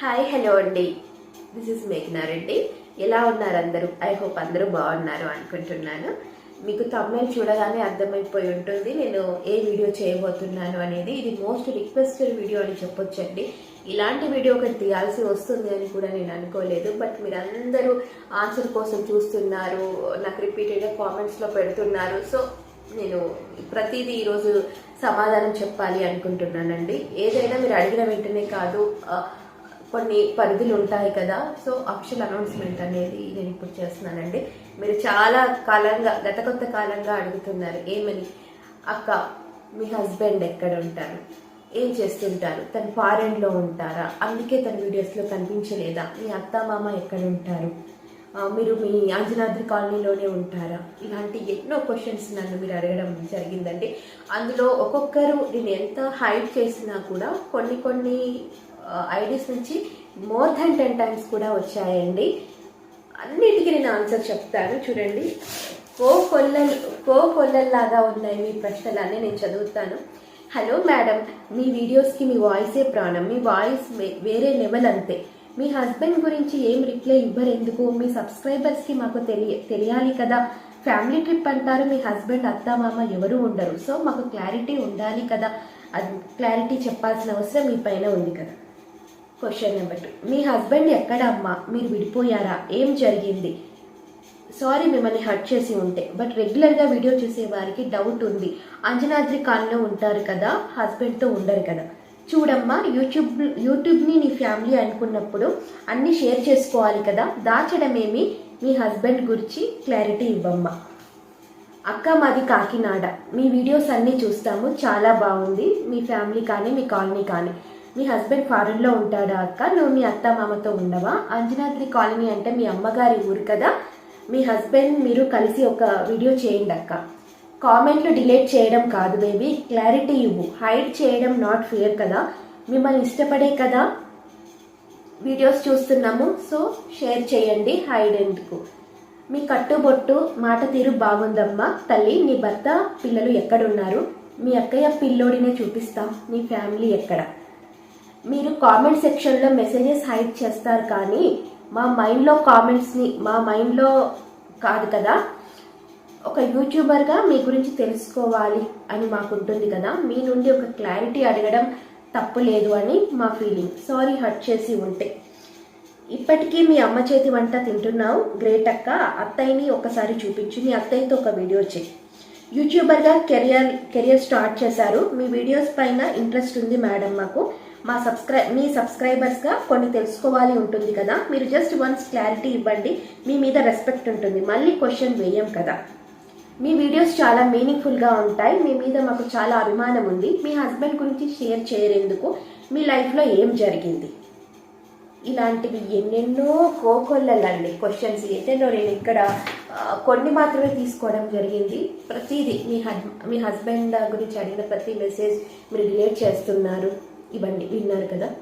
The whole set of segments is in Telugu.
హాయ్ హలో అండి. దిస్ ఇస్ మేఘనారెడ్డి ఎలా ఉన్నారు అందరూ? ఐ హోప్ అందరూ బాగున్నారు అనుకుంటున్నాను. మీకు తమిళ చూడగానే అర్థమైపోయి ఉంటుంది. నేను ఏ వీడియో చేయబోతున్నాను అనేది ఇది మోస్ట్ రిక్వెస్టెడ్ వీడియో అని చెప్పొచ్చండి. ఇలాంటి వీడియో ఒకటి తీయాల్సి వస్తుంది అని కూడా నేను అనుకోలేదు. బట్ మీరందరూ ఆన్సర్ కోసం చూస్తున్నారు. నాకు రిపీటెడ్గా కామెంట్స్లో పెడుతున్నారు. సో నేను ప్రతిదీ ఈరోజు సమాధానం చెప్పాలి అనుకుంటున్నానండి. ఏదైనా మీరు అడిగిన వెంటనే కాదు. Uh, కొన్ని పరిధులు ఉంటాయి కదా సో అఫిషియల్ అనౌన్స్మెంట్ అనేది నేను ఇప్పుడు చేస్తున్నానండి. మీరు చాలా కాలంగా గత కొంత కాలంగా అడుగుతున్నారు ఏమని? అక్క మీ హస్బెండ్ ఎక్కడ ఉంటారు? ఏం చేస్తుంటారు? తన ఫారెన్లో ఉంటారా? అందుకే తన వీడియోస్లో కనిపించలేదా? మీ అత్త మామ ఎక్కడ ఉంటారు? మీరు మీ అంజనాద్రి కాలనీలోనే ఉంటారా? ఇలాంటి ఎన్నో క్వశ్చన్స్ నన్ను మీరు అడగడం జరిగిందండి. అందులో ఒక్కొక్కరు నేను ఎంత హైడ్ చేసినా కూడా కొన్ని కొన్ని ఐడీస్ నుంచి మోర్ దాన్ టెన్ టైమ్స్ కూడా వచ్చాయండి. అన్నిటికీ నేను ఆన్సర్ చెప్తాను చూడండి. కో కొల్లలు కో కొల్లల్లాగా ఉన్నాయి మీ ప్రశ్నలన్నీ నేను చదువుతాను. హలో మేడం మీ వీడియోస్కి మీ వాయిసే ప్రాణం. మీ వాయిస్ వేరే లెవెల్ అంతే. మీ హస్బెండ్ గురించి ఏం రిప్లై ఇవ్వరు ఎందుకు మీ సబ్స్క్రైబర్స్కి మాకు తెలియ తెలియాలి కదా. ఫ్యామిలీ ట్రిప్ అంటారు మీ హస్బెండ్ అత్త మామ ఎవరు ఉండరు. సో మాకు క్లారిటీ ఉండాలి కదా. అది క్లారిటీ చెప్పాల్సిన అవసరం మీ పైన ఉంది కదా. క్వశ్చన్ నెంబర్ టూ మీ హస్బెండ్ ఎక్కడ అమ్మా? మీరు విడిపోయారా? ఏం జరిగింది? సారీ మిమ్మల్ని హర్ట్ చేసి ఉంటే బట్ రెగ్యులర్గా వీడియో చూసే వారికి డౌట్ ఉంది. అంజనాద్రి కాల్లో ఉంటారు కదా హస్బెండ్తో ఉండరు కదా. చూడమ్మా యూట్యూబ్ యూట్యూబ్ని నీ ఫ్యామిలీ అనుకున్నప్పుడు అన్నీ షేర్ చేసుకోవాలి కదా. దాచడమేమి? మీ హస్బెండ్ గురించి క్లారిటీ ఇవ్వమ్మా. అక్క మాది కాకినాడ. మీ వీడియోస్ అన్నీ చూస్తాము. చాలా బాగుంది. మీ ఫ్యామిలీ కానీ మీ కాలనీ కానీ. మీ హస్బెండ్ ఫారెన్లో ఉంటాడా అక్క? నువ్వు మీ అత్త మామతో ఉండవా? అంజనాద్రి కాలనీ అంటే మీ అమ్మగారి ఊరు కదా. మీ హస్బెండ్ మీరు కలిసి ఒక వీడియో చేయండి అక్క. కామెంట్లు డిలీట్ చేయడం కాదు బేబీ. క్లారిటీ ఇవ్వు. హైడ్ చేయడం నాట్ ఫియర్ కదా. మిమ్మల్ని ఇష్టపడే కదా. వీడియోస్ చూస్తున్నాము. సో షేర్ చేయండి హైడ్ ఎందుకు మీ కట్టుబొట్టు మాట తీరు బాగుందమ్మా. తల్లి నీ భర్త పిల్లలు ఎక్కడున్నారు? మీ అక్కయ్య పిల్లోడినే చూపిస్తాం. నీ ఫ్యామిలీ ఎక్కడ? మీరు కామెంట్ సెక్షన్లో మెసేజెస్ హైడ్ చేస్తారు కానీ మా మైండ్లో కామెంట్స్ని మా మైండ్లో కాదు కదా ఒక యూట్యూబర్గా మీ గురించి తెలుసుకోవాలి అని మాకు ఉంటుంది కదా మీ నుండి ఒక క్లారిటీ అడగడం తప్పు లేదు అని మా ఫీలింగ్ సారీ హర్ట్ చేసి ఉంటే. ఇప్పటికీ మీ అమ్మ చేతి వంట తింటున్నావు? గ్రేట్ అక్క. అత్తయ్యని ఒకసారి చూపించు. మీ అత్తయ్యతో ఒక వీడియో చేయి. యూట్యూబర్గా కెరియర్ కెరియర్ స్టార్ట్ చేశారు. మీ వీడియోస్ పైన ఇంట్రెస్ట్ ఉంది మేడం మాకు. మా సబ్స్క్రై మీ సబ్స్క్రైబర్స్గా కొన్ని తెలుసుకోవాలి ఉంటుంది కదా. మీరు జస్ట్ వన్స్ క్లారిటీ ఇవ్వండి. మీ మీద రెస్పెక్ట్ ఉంటుంది. మళ్ళీ క్వశ్చన్ వేయం కదా. మీ వీడియోస్ చాలా మీనింగ్ఫుల్గా ఉంటాయి. మీ మీద మాకు చాలా అభిమానం ఉంది. మీ హస్బెండ్ గురించి షేర్ చేయరేందుకు మీ లైఫ్లో ఏం జరిగింది? ఇలాంటివి ఎన్నెన్నో కోకొల్లలండి. క్వశ్చన్స్ ఎన్నెన్నో నేను ఇక్కడ కొన్ని మాత్రమే తీసుకోవడం జరిగింది. ప్రతిదీ మీ హడ్ మీ హస్బెండ్ గురించి అడిగిన ప్రతి మెసేజ్ మీరు రిలేట్ చేస్తున్నారు. ఇవ్వండి విన్నారు కదా.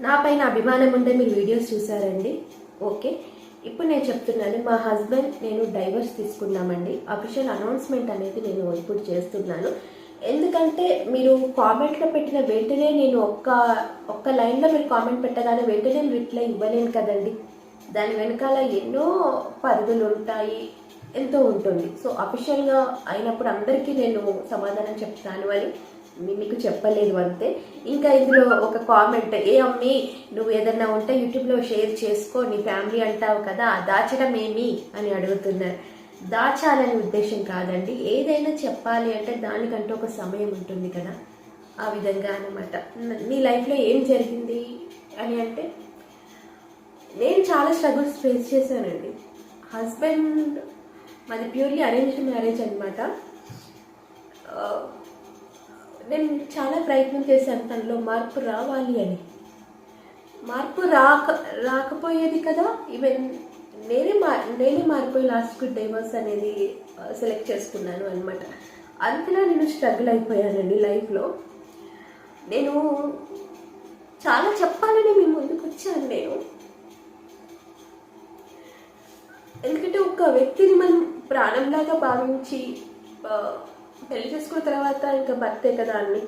నా పైన అభిమానం ఉంటే మీరు వీడియోస్ చూసారండి. ఓకే. ఇప్పుడు నేను చెప్తున్నాను మా హస్బెండ్ నేను డైవర్స్ తీసుకున్నామండి. అఫీషియల్ అనౌన్స్మెంట్ అనేది నేను ఇప్పుడు చేస్తున్నాను. ఎందుకంటే మీరు కామెంట్లో పెట్టిన వెంటనే నేను ఒక్క ఒక్క లైన్లో మీరు కామెంట్ పెట్టగానే వెంటనే రిప్లై ఇవ్వలేను కదండి. దాని వెనకాల ఎన్నో పరుగులు ఉంటాయి ఎంతో ఉంటుంది. సో అఫీషియల్గా అయినప్పుడు అందరికీ నేను సమాధానం చెప్తాను అని మీకు చెప్పలేదు అంతే. ఇంకా ఇందులో ఒక కామెంట్ ఏ అమ్మి నువ్వు ఏదన్నా ఉంటే యూట్యూబ్లో షేర్ చేసుకో నీ ఫ్యామిలీ అంటావు కదా దాచడం ఏమి అని అడుగుతున్నారు. దాచాలనే ఉద్దేశం కాదండి. ఏదైనా చెప్పాలి అంటే దానికంటూ ఒక సమయం ఉంటుంది కదా. ఆ విధంగా అనమాట నీ లైఫ్లో ఏం జరిగింది అని అంటే నేను చాలా స్ట్రగుల్స్ ఫేస్ చేశానండి. హస్బెండ్ మాది ప్యూర్లీ అరేంజ్ మ్యారేజ్ అనమాట నేను చాలా ప్రయత్నం చేశాను తనలో మార్పు రావాలి అని. మార్పు రాక రాకపోయేది కదా? ఈవెన్ నేనే మా నేనే మారిపోయి లాస్ట్కి డైవర్స్ అనేది సెలెక్ట్ చేసుకున్నాను అనమాట అంతలా నేను స్ట్రగుల్ అయిపోయానండి లైఫ్లో నేను చాలా చెప్పాలని మీ ముందుకు వచ్చాను నేను. ఎందుకంటే ఒక వ్యక్తిని మనం ప్రాణంలాగా భావించి పెళ్ళి చేసుకున్న తర్వాత ఇంకా భర్తే కదా అని.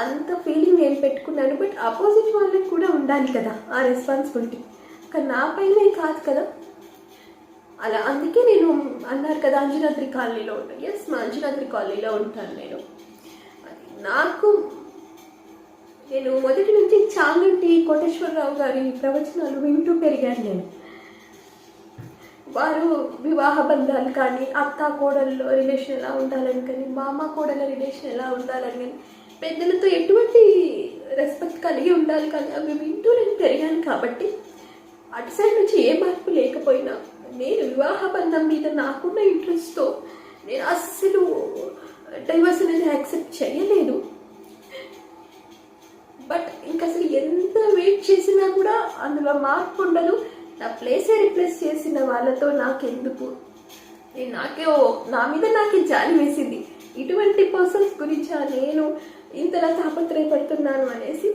అంత ఫీలింగ్ నేను పెట్టుకున్నాను బట్ ఆపోజిట్ వాళ్ళకి కూడా ఉండాలి కదా ఆ రెస్పాన్సిబిలిటీ కానీ నా పైన కాదు కదా. అలా అందుకే నేను అన్నారు కదా అంజనాద్రి కాలనీలో ఉంటాను ఎస్ మా అంజనాద్రి కాలనీలో ఉంటాను నేను. అది నాకు నేను మొదటి నుంచి చాంగంటి కోటేశ్వరరావు గారి ప్రవచనాలు వింటూ పెరిగాను నేను. వారు వివాహ బంధాలు కానీ అత్త కోడల్లో రిలేషన్ ఎలా ఉండాలని కానీ మామ కోడల రిలేషన్ ఎలా ఉండాలని కానీ పెద్దలతో ఎటువంటి రెస్పెక్ట్ కలిగి ఉండాలి కానీ అవి వింటూ నేను పెరిగాను కాబట్టి అటు సైడ్ నుంచి ఏ మార్పు లేకపోయినా నేను వివాహ బంధం మీద నాకున్న ఇంట్రెస్ట్తో నేను అస్సలు డైవర్స్ అనేది యాక్సెప్ట్ చేయలేదు. బట్ ఇంకా అసలు ఎంత వెయిట్ చేసినా కూడా అందులో మార్పు ఉండదు. నా ప్లేసే రిప్లేస్ చేసిన వాళ్ళతో నాకెందుకు? నేను నాకే నా మీద నాకే జాలి వేసింది. ఇటువంటి పర్సన్స్ గురించి నేను ఇంతలా తాపత్రయపడుతున్నాను అనేసి?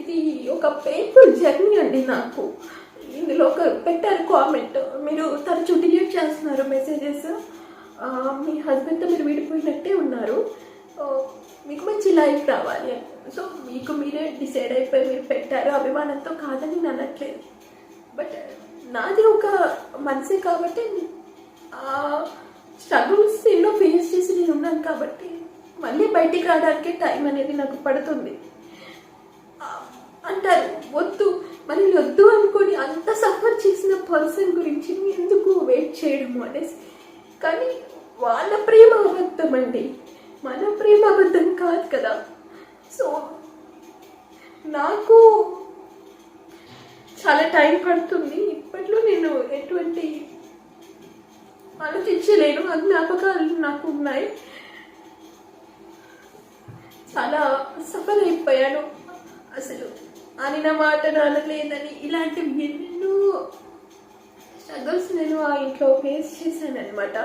ఇది ఒక పెయిన్ఫుల్ జర్నీ అండి నాకు. ఇందులో ఒక పెట్టారు కామెంట్ మీరు తరచూ డిలీట్ చేస్తున్నారు మెసేజెస్ మీ హస్బెండ్తో మీరు విడిపోయినట్టే ఉన్నారు. మీకు మంచి లైఫ్ రావాలి. సో మీకు మీరే డిసైడ్ అయిపోయి మీరు పెట్టారు. అభిమానంతో కాదని నేను అనట్లేదు. బట్ నాది ఒక మనసే కాబట్టి స్ట్రగుల్స్ ఎన్నో ఫేస్ చేసి నేను ఉన్నాను కాబట్టి మళ్ళీ బయటికి రావడానికి టైం అనేది నాకు పడుతుంది. అంటారు వద్దు మరి వద్దు అనుకొని అంత సఫర్ చేసిన పర్సన్ గురించి ఎందుకు వెయిట్ చేయడము? అనేసి. కానీ వాళ్ళ ప్రేమ అబద్ధం అండి. మన ప్రేమ అబద్ధం కాదు కదా. సో నాకు చాలా టైం పడుతుంది. ఇప్పట్లో నేను ఎటువంటి ఆలోచించలేను. ఆ జ్ఞాపకాలు నాకు ఉన్నాయి. చాలా సఫల్ అయిపోయాను అసలు అనిన మాట అనలేదని ఇలాంటి ఎన్నో స్ట్రగుల్స్ నేను ఆ ఇంట్లో ఫేస్ చేశాను అనమాట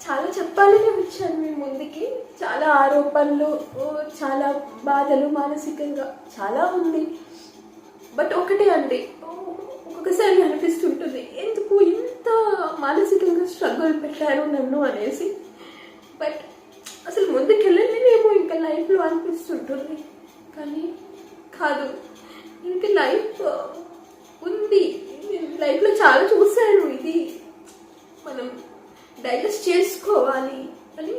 చాలా చెప్పాలని వచ్చాను మీ ముందుకి. చాలా ఆరోపణలు చాలా బాధలు మానసికంగా చాలా ఉంది. బట్ ఒకటే అండి. ఓ, ఒక్కొక్కసారి అనిపిస్తుంటుంది ఎందుకు ఇంత మానసికంగా స్ట్రగుల్ పెట్టారు నన్ను అనేసి. బట్ అసలు ముందుకు ఇంకా లైఫ్లో అనిపిస్తుంటుంది. కానీ కాదు ఇంకా లైఫ్ ఉంది. లైఫ్లో చాలా చూశాను ఇది. మనం డైజెస్ట్ చేసుకోవాలి అని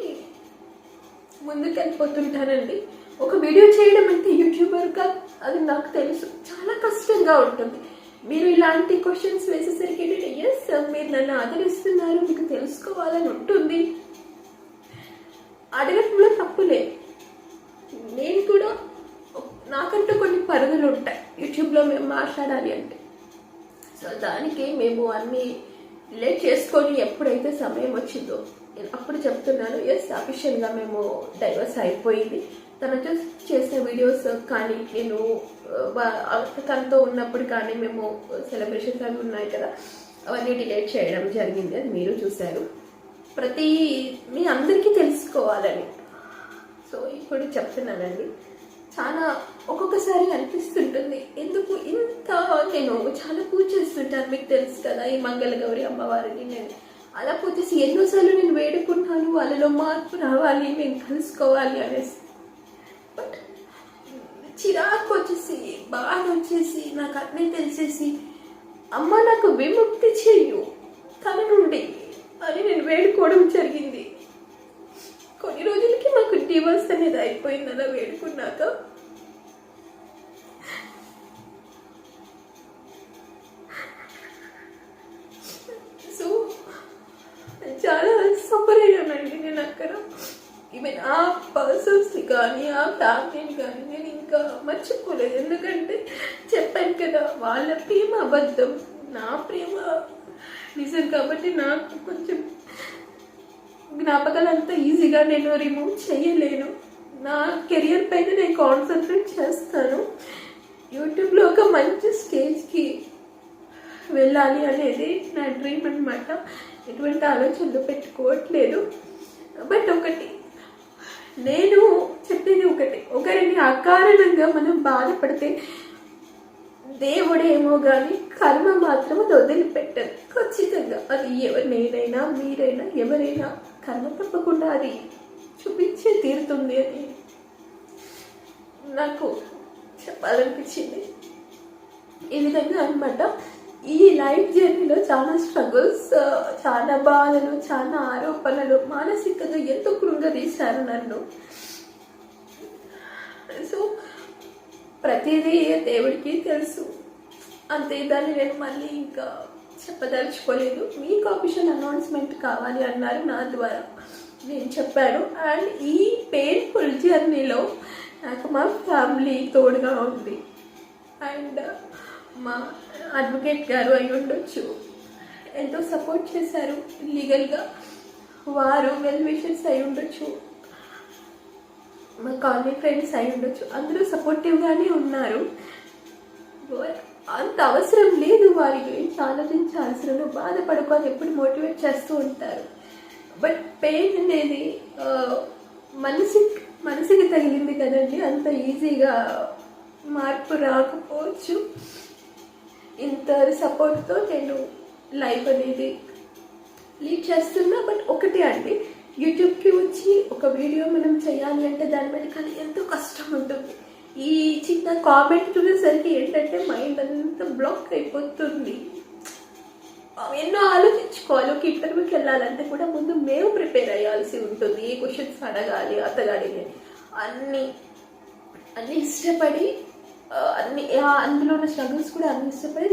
ముందుకు వెళ్ళిపోతుంటానండి ఒక వీడియో చేయడం అంటే యూట్యూబర్గా అది నాకు తెలుసు. చాలా కష్టంగా ఉంటుంది. మీరు ఇలాంటి క్వశ్చన్స్ వేసేసరికి ఎస్ మీరు నన్ను ఆదరిస్తున్నారు. మీకు తెలుసుకోవాలని ఉంటుంది. అడగటంలో తప్పులే నేను కూడా నాకంటూ కొన్ని పరుగులు ఉంటాయి. యూట్యూబ్లో మేము మాట్లాడాలి అంటే. సో దానికి మేము అన్ని లేట్ చేసుకొని ఎప్పుడైతే సమయం వచ్చిందో నేను అప్పుడు చెప్తున్నాను ఎస్ అఫిషియల్గా మేము డైవర్స్ అయిపోయింది. తనతో చేసిన వీడియోస్ కానీ నేను తనతో ఉన్నప్పుడు కానీ మేము సెలబ్రేషన్స్ అవి ఉన్నాయి కదా అవన్నీ డిలేట్ చేయడం జరిగింది. అది మీరు చూశారు. ప్రతి మీ అందరికీ తెలుసుకోవాలని. సో ఇప్పుడు చెప్తున్నానండి. చాలా ఒక్కొక్కసారి అనిపిస్తుంటుంది. ఎందుకు ఇంత నేను చాలా పూజ చేస్తుంటాను మీకు తెలుసు కదా ఈ మంగళగౌరి అమ్మవారిని నేను. అలా పూజ చేసి ఎన్నోసార్లు నేను వేడుకుంటాను వాళ్ళలో మార్పు రావాలి నేను కలుసుకోవాలి అనేసి. చిరాకు వచ్చేసి బాధ వచ్చేసి నాకు అన్నీ తెలిసేసి అమ్మ నాకు విముక్తి చెయ్యు తన నుండి. అని నేను వేడుకోవడం జరిగింది. కొన్ని రోజులకి మాకు డివోర్స్ అనేది అయిపోయింది అలా వేడుకున్నాక ఈవెన్ ఆ పర్సన్స్ని కానీ ఆ ఫ్యామిలీని కానీ నేను ఇంకా మర్చిపోలేదు. ఎందుకంటే చెప్పాను కదా వాళ్ళ ప్రేమ అబద్ధం. నా ప్రేమ నిజం కాబట్టి నాకు కొంచెం జ్ఞాపకాలు అంత ఈజీగా నేను రిమూవ్ చేయలేను. నా కెరియర్ పైన నేను కాన్సన్ట్రేట్ చేస్తాను. యూట్యూబ్లో ఒక మంచి స్టేజ్కి వెళ్ళాలి అనేది నా డ్రీమ్ అనమాట ఎటువంటి ఆలోచనలు పెట్టుకోవట్లేదు. బట్ ఒకటి నేను చెప్పేది ఒకటి. ఒకరిని అకారణంగా మనం బాధపడితే దేవుడేమో కానీ కర్మ మాత్రం అది వదిలిపెట్టదు. ఖచ్చితంగా అది ఎవరు నేనైనా మీరైనా ఎవరైనా కర్మ తప్పకుండా అది చూపించే తీరుతుంది అని నాకు చెప్పాలనిపించింది. ఈ విధంగా అనమాట ఈ లైఫ్ జర్నీలో చాలా స్ట్రగుల్స్ చాలా బాధలు చాలా ఆరోపణలు మానసికంగా ఎంతో కృంగదీశారు నన్ను. సో ప్రతిదీ దేవుడికి తెలుసు. అంతే దాన్ని నేను మళ్ళీ ఇంకా చెప్పదలుచుకోలేదు. మీకు ఆఫీషియల్ అనౌన్స్మెంట్ కావాలి అన్నారు నా ద్వారా. నేను చెప్పాను. అండ్ ఈ పెయిన్ఫుల్ జర్నీలో నాకు మా ఫ్యామిలీ తోడుగా ఉంది. అండ్ మా అడ్వకేట్ గారు అయి ఉండొచ్చు. ఎంతో సపోర్ట్ చేశారు లీగల్గా వారు వెల్ విషెస్ అయి ఉండొచ్చు. మా కాలనీ ఫ్రెండ్స్ అయి ఉండొచ్చు. అందరూ సపోర్టివ్గానే ఉన్నారు. అంత అవసరం లేదు వారి గురించి ఆలోచించాల్సిన నువ్వు బాధపడుకో అని ఎప్పుడు మోటివేట్ చేస్తూ ఉంటారు. బట్ పెయిన్ అనేది మనసి మనసుకి తగిలింది కదండి. అంత ఈజీగా మార్పు రాకపోవచ్చు. ఇంత సపోర్ట్తో నేను లైఫ్ అనేది లీడ్ చేస్తున్నా. బట్ ఒకటే అండి యూట్యూబ్కి వచ్చి ఒక వీడియో మనం చేయాలి అంటే దాని కానీ ఎంతో కష్టం ఉంటుంది. ఈ చిన్న కామెంట్ చూసేసరికి ఏంటంటే మైండ్ అంతా బ్లాక్ అయిపోతుంది. ఎన్నో ఆలోచించుకోవాలి. ఒక ఇంటర్వ్యూకి వెళ్ళాలంటే కూడా ముందు మేము ప్రిపేర్ అయ్యాల్సి ఉంటుంది. ఏ క్వశ్చన్స్ అడగాలి అతగాడిని అన్నీ అన్ని ఇష్టపడి అన్ని అందులో ఉన్న స్ట్రగుల్స్ కూడా అన్ని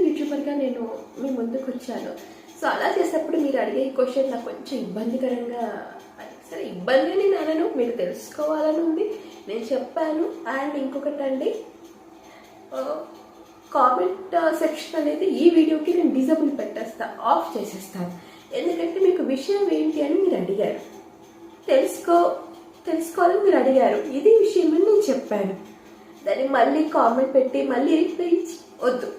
యూట్యూబర్గా నేను మీ ముందుకు వచ్చాను. సో అలా చేసేటప్పుడు మీరు అడిగే ఈ క్వశ్చన్ నాకు కొంచెం ఇబ్బందికరంగా సరే ఇబ్బంది నేను అనను మీరు తెలుసుకోవాలని ఉంది. నేను చెప్పాను. అండ్ ఇంకొకటి అండి కామెంట్ సెక్షన్ అనేది ఈ వీడియోకి నేను డిజబుల్ పెట్టేస్తా ఆఫ్ చేసేస్తాను. ఎందుకంటే మీకు విషయం ఏంటి అని మీరు అడిగారు. తెలుసుకో తెలుసుకోవాలని మీరు అడిగారు. ఇది విషయం అని నేను చెప్పాను. దాన్ని మళ్ళీ కామెంట్ పెట్టి మళ్ళీ రిప్లై ఇచ్చి వద్దు.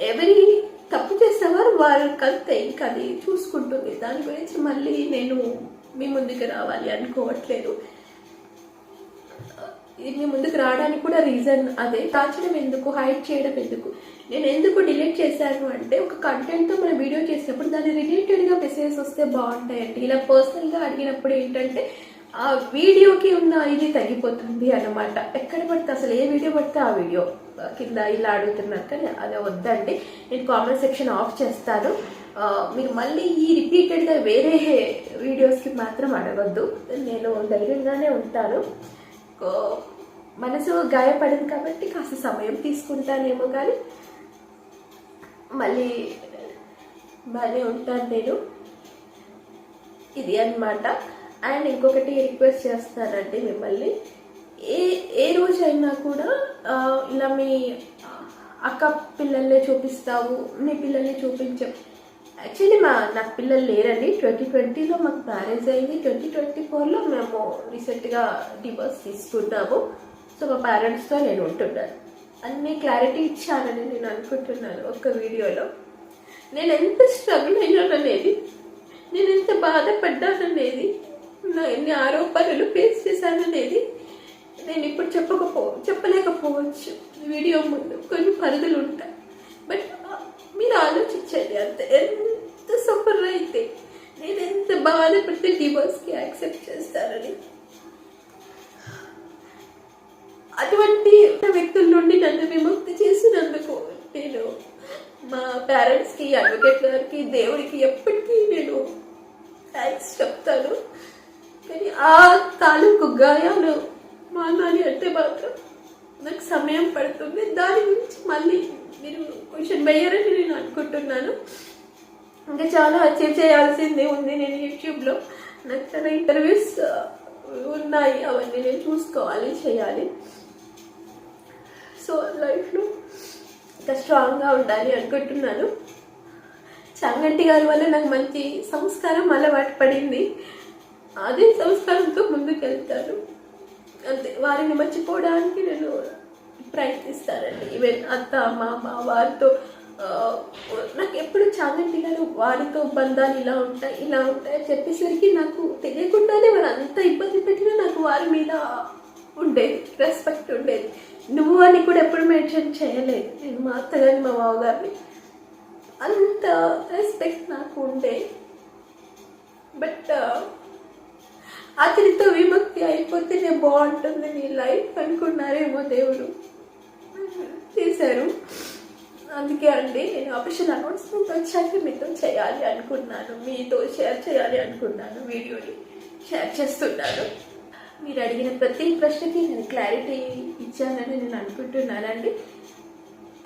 ఎవరి తప్పు చేసేవారు వారు కంతే ఇంకా అది చూసుకుంటుంది. దాని గురించి మళ్ళీ నేను మీ ముందుకు రావాలి అనుకోవట్లేదు. ఇది మీ ముందుకు రావడానికి కూడా రీజన్ అదే. దాచడం ఎందుకు? హైడ్ చేయడం ఎందుకు? నేను ఎందుకు డిలీట్ చేశాను అంటే ఒక కంటెంట్తో మనం వీడియో చేసినప్పుడు దాని రిలేటెడ్గా మెసేజెస్ వస్తే బాగుంటాయండి. ఇలా పర్సనల్గా అడిగినప్పుడు ఏంటంటే ఆ వీడియోకి ఉన్న ఇది తగ్గిపోతుంది అన్నమాట. ఎక్కడ పడితే అసలు ఏ వీడియో పడితే ఆ వీడియో కింద ఇలా అడుగుతున్నారు కానీ అది వద్దండి. నేను కామెంట్ సెక్షన్ ఆఫ్ చేస్తాను. మీరు మళ్ళీ ఈ రిపీటెడ్గా వేరే వీడియోస్కి మాత్రం అడగద్దు. నేను ధైర్యంగానే ఉంటాను. కో- మనసు గాయపడింది కాబట్టి కాస్త సమయం తీసుకుంటానేమో కానీ మళ్ళీ బాగానే ఉంటాను నేను. ఇది అన్నమాట. అండ్ ఇంకొకటి రిక్వెస్ట్ చేస్తారండి మిమ్మల్ని. ఏ ఏ రోజైనా కూడా ఇలా మీ అక్క పిల్లల్ని చూపిస్తావు మీ పిల్లల్ని చూపించవు యాక్చువల్లీ మా నాకు పిల్లలు లేరండి. ట్వంటీ ట్వంటీలో మాకు మ్యారేజ్ అయింది. ట్వంటీ ట్వంటీ ఫోర్లో మేము రీసెంట్గా డివోర్స్ తీసుకున్నాము. సో మా పేరెంట్స్తో నేను ఉంటున్నాను. అన్ని క్లారిటీ ఇచ్చానని నేను అనుకుంటున్నాను ఒక వీడియోలో. నేను ఎంత స్ట్రగుల్ అయ్యాననేది నేను ఎంత బాధపడ్డాననేది. నా ఎన్ని ఆరోపణలు ఫేస్ చేశాననేది నేను ఇప్పుడు చెప్పకపో చెప్పలేకపోవచ్చు. వీడియో ముందు కొన్ని పరిధులు ఉంటాయి. బట్ మీరు ఆలోచించండి అంత. ఎంత సఫర్ అయితే నేను ఎంత బాధపడితే డివోర్స్కి యాక్సెప్ట్ చేస్తానని. అటువంటి వ్యక్తుల నుండి నన్ను విముక్తి చేసినందుకు నేను మా పేరెంట్స్కి అడ్వకేట్ గారికి దేవుడికి ఎప్పటికీ నేను థ్యాంక్స్ చెప్తాను. కానీ ఆ తాలూకు గాయాలు మానాలి అంటే మాత్రం నాకు సమయం పడుతుంది దాని గురించి మళ్ళీ మీరు క్వశ్చన్ వేయరని నేను అనుకుంటున్నాను ఇంకా చాలా అచీవ్ చేయాల్సిందే ఉంది నేను యూట్యూబ్లో నాకు చాలా ఇంటర్వ్యూస్ ఉన్నాయి అవన్నీ నేను చూసుకోవాలి చేయాలి సో లైఫ్లో ఇంకా స్ట్రాంగ్గా ఉండాలి అనుకుంటున్నాను చాంగంటి గారి వల్ల నాకు మంచి సంస్కారం అలవాటు పడింది అదే సంస్కారంతో ముందుకెళ్తారు. అంతే. వారిని మర్చిపోవడానికి నేను ప్రయత్నిస్తానండి. ఈవెన్ అత్త మామ వారితో నాకు ఎప్పుడు చాగంటి గారు వారితో బంధాలు ఇలా ఉంటాయి ఇలా ఉంటాయి చెప్పేసరికి నాకు తెలియకుండానే వారు అంత ఇబ్బంది పెట్టినా నాకు వారి మీద ఉండేది రెస్పెక్ట్ ఉండేది. నువ్వు అని కూడా ఎప్పుడు మెన్షన్ చేయలేదు. నేను మా అత్తగారిని మా మామగారిని అంత రెస్పెక్ట్ నాకు ఉండే. బట్ అతనితో విముక్తి అయిపోతేనే బాగుంటుంది నీ లైఫ్ అనుకున్నారేమో దేవుడు. చేశారు అందుకే అండి నేను ఆపరేషన్ అనౌన్స్మెంట్ వచ్చాక మీతో చేయాలి అనుకున్నాను. మీతో షేర్ చేయాలి అనుకున్నాను. వీడియోని షేర్ చేస్తున్నాను. మీరు అడిగిన ప్రతి ప్రశ్నకి నేను క్లారిటీ ఇచ్చానని నేను అనుకుంటున్నానండి.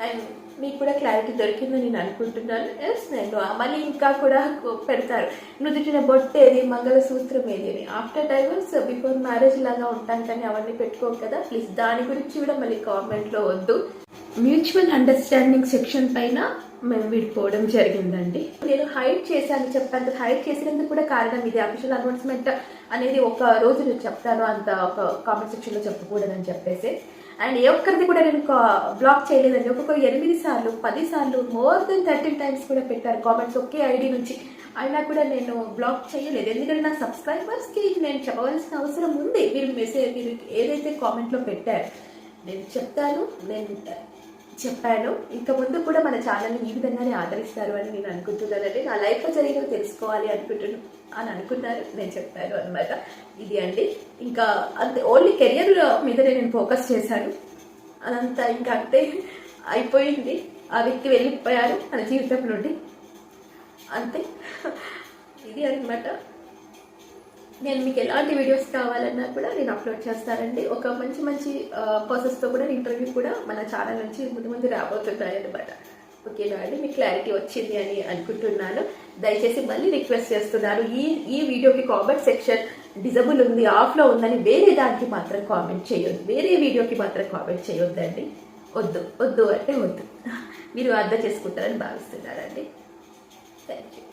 అండ్ మీకు కూడా క్లారిటీ దొరికిందని నేను అనుకుంటున్నాను. ఎస్ నేను మళ్ళీ ఇంకా కూడా పెడతారు. నుదుటిన బొట్టేది ఏది మంగళసూత్రం ఏది అని. ఆఫ్టర్ డైవర్స్ బిఫోర్ మ్యారేజ్ లాగా ఉంటాం కానీ అవన్నీ పెట్టుకోం కదా. ప్లీజ్ దాని గురించి కూడా మళ్ళీ కామెంట్లో వద్దు. మ్యూచువల్ అండర్స్టాండింగ్ సెక్షన్ పైన మేము విడిపోవడం జరిగిందండి. నేను హైడ్ చేశాను చెప్పాను. కదా హైడ్ చేసినందుకు కూడా కారణం ఇది. అఫీషియల్ అనౌన్స్మెంట్ అనేది ఒక రోజు నేను చెప్తాను. అంత ఒక కామెంట్ సెక్షన్లో చెప్పకూడదని చెప్పేసి. అండ్ ఏ ఒక్కరిది కూడా నేను బ్లాక్ చేయలేదండి. ఒక్కొక్క ఎనిమిది సార్లు పది సార్లు మోర్ దెన్ థర్టీన్ టైమ్స్ కూడా పెట్టారు కామెంట్స్ ఒకే ఐడి నుంచి. అయినా కూడా నేను బ్లాక్ చేయలేదు. ఎందుకంటే నా సబ్స్క్రైబర్స్కి నేను చెప్పవలసిన అవసరం ఉంది. మీరు మెసేజ్ మీరు ఏదైతే కామెంట్లో పెట్టారు నేను చెప్తాను నేను చెప్పాను. ఇంకా ముందు కూడా మన ఛానల్ని ఈ విధంగానే ఆదరిస్తారు అని నేను అనుకుంటున్నానండి. నా లైఫ్లో జరిగినవి తెలుసుకోవాలి అనుకుంటున్నాను. అని అనుకున్నారు. నేను చెప్పాను అనమాట ఇది అండి. ఇంకా అంతే ఓన్లీ కెరియర్ మీదనే నేను ఫోకస్ చేశాను. అదంతా ఇంకా అంతే అయిపోయింది. ఆ వ్యక్తి వెళ్ళిపోయారు మన జీవితం నుండి. అంతే. ఇది అనమాట నేను మీకు ఎలాంటి వీడియోస్ కావాలన్నా కూడా నేను అప్లోడ్ చేస్తానండి. ఒక మంచి మంచి పర్సన్స్తో కూడా ఇంటర్వ్యూ కూడా మన ఛానల్ నుంచి ముందు ముందు రాబోతున్నాయి అనమాట ఓకేనా అండి? మీకు క్లారిటీ వచ్చింది అని అనుకుంటున్నాను. దయచేసి మళ్ళీ రిక్వెస్ట్ చేస్తున్నాను ఈ ఈ వీడియోకి కామెంట్ సెక్షన్ డిజబుల్ ఉంది ఆఫ్లో ఉందని వేరే దానికి మాత్రం కామెంట్ చేయొద్దు వేరే వీడియోకి మాత్రం కామెంట్ చేయొద్దండి. వద్దు వద్దు అంటే వద్దు. మీరు అర్థం చేసుకుంటారని భావిస్తున్నారండి థ్యాంక్ యూ